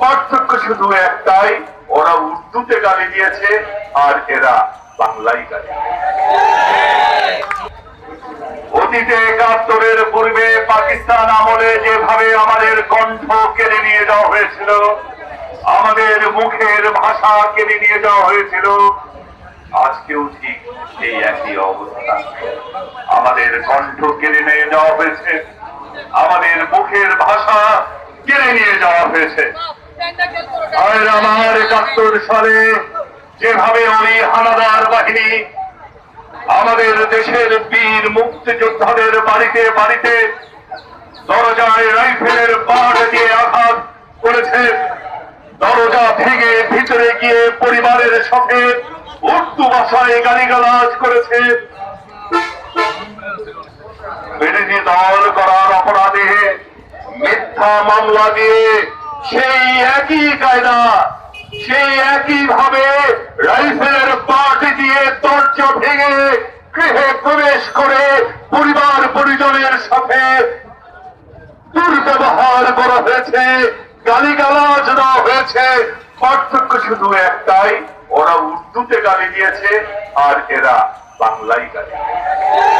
পার্থক্য শুধু একটাই, ওরা উর্দুতে গালি দিয়েছে আর এরা বাংলায় গালি অতীতে একাত্তরের পূর্বে পাকিস্তান আমলে যেভাবে আমাদের কণ্ঠ কেড়ে নিয়ে যাওয়া হয়েছিল, আমাদের মুখের ভাষা কেড়ে নিয়ে যাওয়া হয়েছিল, আজকেও ঠিক এই একই অবস্থা। আমাদের কণ্ঠ কেড়ে নিয়ে যাওয়া হয়েছে, আমাদের মুখের ভাষা নিয়ে যাওয়া হয়েছে। আমার একাত্তর সালে যেভাবে ওই হানাদার বাহিনী, আমাদের দেশের বীর মুক্তিযোদ্ধাদের বাড়িতে বাড়িতে দরজায় রাইফেলের বাড় দিয়ে আঘাত করেছে, দরজা ভেঙে ভিতরে গিয়ে পরিবারের সাথে উর্দু ভাষায় গালিগালাজ করেছে। বিরোধী দল মিথ্যা মামলা দিয়ে সেই একই কায়দা, সেই একই ভাবে রাইফেলের পার্টি দিয়ে দরজা ভেঙে গৃহে প্রবেশ করে পরিবার পরিজনের সাথে দুর্ব্যবহার করা হয়েছে, গালিগালাজ দেওয়া হয়েছে পার্থক্য শুধু একটাই, ওরা উর্দুতে গালি দিয়েছে আর এরা বাংলায় গালি দিয়েছে।